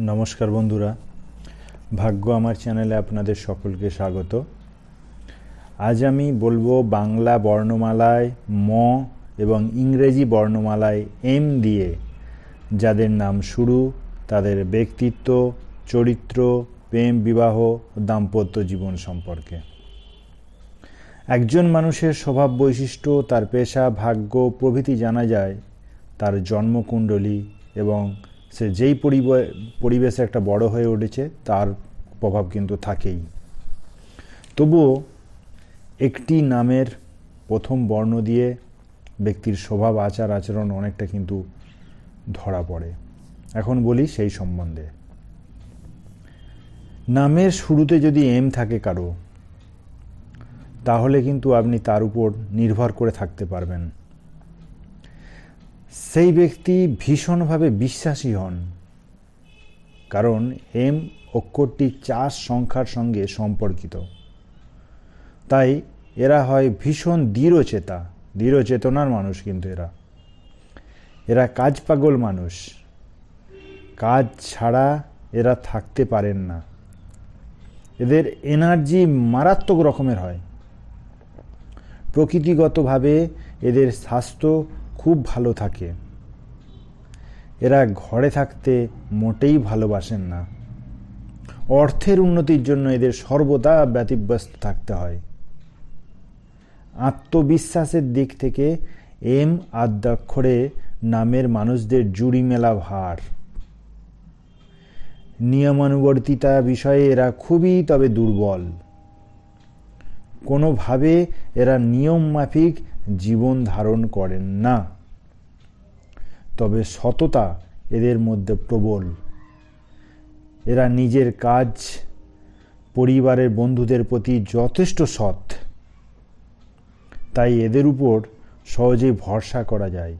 নমস্কার বন্ধুরা। ভাগ্য আমার চ্যানেলে আপনাদের সকলকে স্বাগত। আজ আমি বলব বাংলা বর্ণমালায় ম এবং ইংরেজি বর্ণমালায় এম দিয়ে, যাদের নাম শুরু, তাদের ব্যক্তিত্ব, চরিত্র, প্রেম, বিবাহ, দাম্পত্য জীবন সম্পর্কে। একজন মানুষের স্বভাব বৈশিষ্ট্য, তার পেশা, ভাগ্য, প্রভৃতি জানা যায়। তার জন্মকুণ্ডলী এবং সে যেই পরিবে- পরিবেশে একটা বড় হয়ে উঠেছে, তার প্রভাব কিন্তু থাকেই। তবুও একটি নামের প্রথম বর্ণ দিয়ে ব্যক্তির স্বভাব, আচার, আচরণ অনেকটা কিন্তু ধরা পড়ে। এখন বলি সেই সম্বন্ধে। নামের শুরুতে যদি এম থাকে কারও, তাহলে কিন্তু আপনি তার উপর নির্ভর করে থাকতে পারবেন। সেই ব্যক্তি ভীষণভাবে বিশ্বাসী হন। কারণ এম অক্ষরটি চাষ সংখ্যার সঙ্গে সম্পর্কিত। তাই এরা হয় ভীষণ দৃঢ় চেতনার মানুষ কিন্তু এরা। এরা কাজ পাগল মানুষ। কাজ ছাড়া এরা থাকতে পারেন না। এদের এনার্জি মারাত্মক রকমের হয়। প্রকৃতিগতভাবে এদের স্বাস্থ্য খুব ভালো থাকে। এরা ঘরে থাকতে মোটেই ভালোবাসেন না। অর্থের উন্নতির জন্য এদের সর্বদা ব্যতিব্যস্ত থাকতে হয়। আত্মবিশ্বাসের দিক থেকে এম আদ্যাক্ষরে নামের মানুষদের জুড়ি মেলা ভার। নিয়মানুবর্তিতা বিষয়ে এরা খুবই তবে দুর্বল। কোনোভাবে এরা নিয়ম মাফিক জীবন ধারণ করেন না। তবে সততা এদের মধ্যে প্রবল। এরা নিজের কাজ, পরিবারের বন্ধুদের প্রতি যথেষ্ট সৎ। তাই এদের উপর সহজেই ভরসা করা যায়।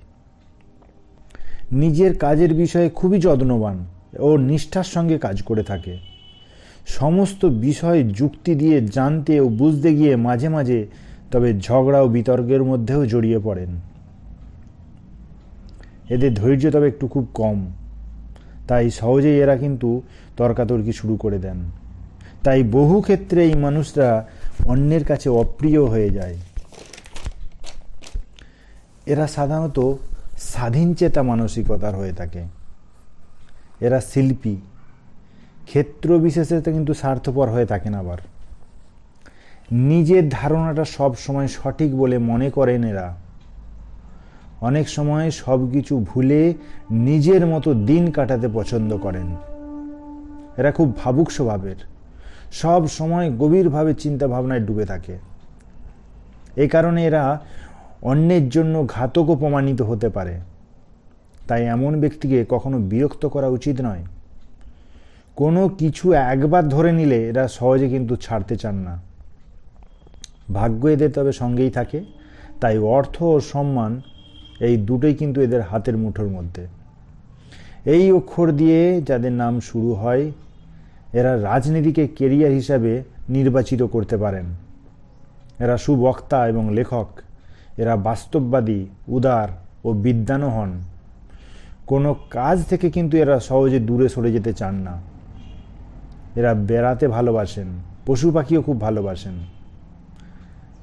নিজের কাজের বিষয়ে খুবই যত্নবান ও নিষ্ঠার সঙ্গে কাজ করে থাকে। সমস্ত বিষয় যুক্তি দিয়ে জানতে ও বুঝতে গিয়ে মাঝে মাঝে তবে ঝগড়া ও বিতর্কের মধ্যেও জড়িয়ে পড়েন। এদের ধৈর্য তবে একটু খুব কম। তাই সহজেই এরা কিন্তু তর্কাতর্কি শুরু করে দেন। তাই বহু ক্ষেত্রে এই মানুষরা অন্যের কাছে অপ্রিয় হয়ে যায়। এরা সাধারণত স্বাধীনচেতা মানসিকতার হয়ে থাকে। এরা শিল্পী। ক্ষেত্র বিশেষে কিন্তু স্বার্থপর হয়ে থাকেন আবার। নিজের ধারণাটা সব সময় সঠিক বলে মনে করেন এরা। অনেক সময় সব কিছু ভুলে নিজের মতো দিন কাটাতে পছন্দ করেন। এরা খুব ভাবুক স্বভাবের। সব সময় গভীরভাবে চিন্তা ভাবনায় ডুবে থাকে। এই কারণে এরা অন্যের জন্য ঘাতকও প্রমাণিত হতে পারে। তাই এমন ব্যক্তিকে কখনো বিরক্ত করা উচিত নয়। কোনো কিছু একবার ধরে নিলে এরা সহজে কিন্তু ছাড়তে চান না। ভাগ্য এদের তবে সঙ্গেই থাকে, তাই অর্থ ও সম্মান এই দুটোই কিন্তু এদের হাতের মুঠোর মধ্যে। এই অক্ষর দিয়ে যাদের নাম শুরু হয়, এরা রাজনীতিকে কেরিয়ার হিসাবে নির্বাচিত করতে পারেন। এরা সুবক্তা এবং লেখক, এরা বাস্তববাদী, উদার ও বিদ্যানও হন। কোনো কাজ থেকে কিন্তু এরা সহজে দূরে সরে যেতে চান না। এরা বেড়াতে ভালোবাসেন, পশু পাখিও খুব ভালোবাসেন।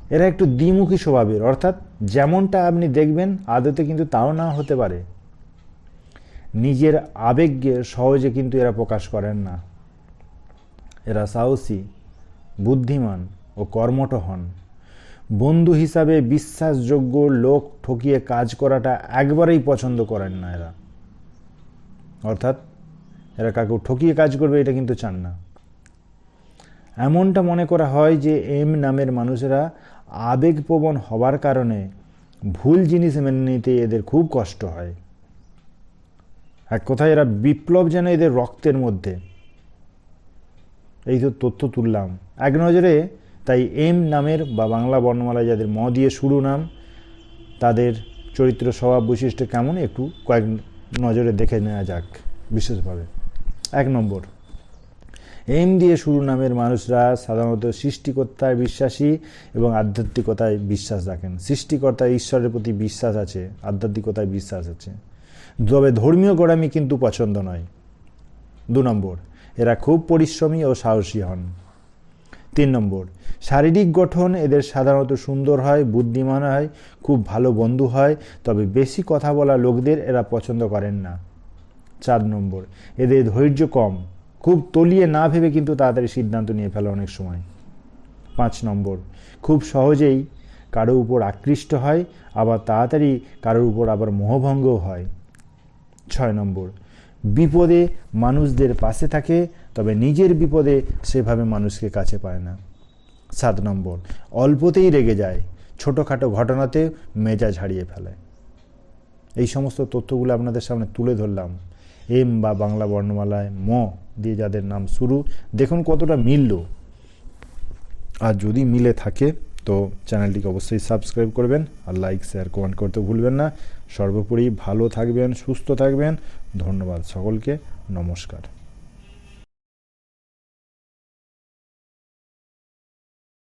এরা একটু দ্বিমুখী স্বভাবের, অর্থাৎ যেমনটা আপনি দেখবেন, আদতে কিন্তু তাও না হতে পারে। নিজের আবেগকে সহজে কিন্তু এরা প্রকাশ করেন না। এরা সাহসী, বুদ্ধিমান ও কর্মঠ হন। বন্ধু হিসাবে বিশ্বাসযোগ্য লোক ঠকিয়ে কাজ করাটা একবারেই পছন্দ করেন না এরা। অর্থাৎ এরা কাকেও ঠকিয়ে কাজ করবে এটা কিন্তু চান না। এমনটা মনে করা হয় যে এম নামের মানুষেরা আবেগপ্রবণ হবার কারণে ভুল জিনিস মেনে নিতে এদের খুব কষ্ট হয়। এক কথায় এরা বিপ্লব যেন এদের রক্তের মধ্যে। এই তো তথ্য তুললাম। এক নজরে তাই এম নামের বা বাংলা বর্ণমালায় যাদের ম দিয়ে শুরু নাম, তাদের চরিত্র স্বভাব বৈশিষ্ট্য কেমন একটু কয়েক নজরে দেখে নেওয়া যাক বিশেষভাবে। এক নম্বর। এম দিয়ে শুরু নামের মানুষরা সাধারণত সৃষ্টিকর্তায় বিশ্বাসী এবং আধ্যাত্মিকতায় বিশ্বাস রাখেন। সৃষ্টিকর্তায় ঈশ্বরের প্রতি বিশ্বাস আছে, আধ্যাত্মিকতায় বিশ্বাস আছে। তবে ধর্মীয় গোড়ামি কিন্তু পছন্দ নয়। দু নম্বর, এরা খুব পরিশ্রমী ও সাহসী হন। তিন নম্বর, শারীরিক গঠন এদের সাধারণত সুন্দর হয়, বুদ্ধিমান হয়, খুব ভালো বন্ধু হয়, তবে বেশি কথা বলা লোকদের এরা পছন্দ করেন না। চার নম্বর, এদের ধৈর্য কম। খুব তলিয়ে না ভেবে কিন্তু তাড়াতাড়ি সিদ্ধান্ত নিয়ে ফেলে অনেক সময়। পাঁচ নম্বর, খুব সহজেই কারও উপর আকৃষ্ট হয়, আবার তাড়াতাড়ি কারোর উপর আবার মোহভঙ্গও হয়। ছয় নম্বর, বিপদে মানুষদের পাশে থাকে, তবে নিজের বিপদে সেভাবে মানুষকে কাছে পায় না। সাত নম্বর, অল্পতেই রেগে যায়, ছোটোখাটো ঘটনাতে মেজাজ হারিয়ে ফেলে। এই সমস্ত তথ্যগুলো আপনাদের সামনে তুলে ধরলাম। এম বা বাংলা বর্ণমালায় ম দিয়ে যাদের নাম শুরু, দেখুন কতটা মিলল। আর যদি মিলে থাকে, তো চ্যানেলটিকে অবশ্যই সাবস্ক্রাইব করবেন আর লাইক, শেয়ার, কমেন্ট করতে ভুলবেন না। সর্বোপরি ভালো থাকবেন, সুস্থ থাকবেন। ধন্যবাদ সকলকে। নমস্কার।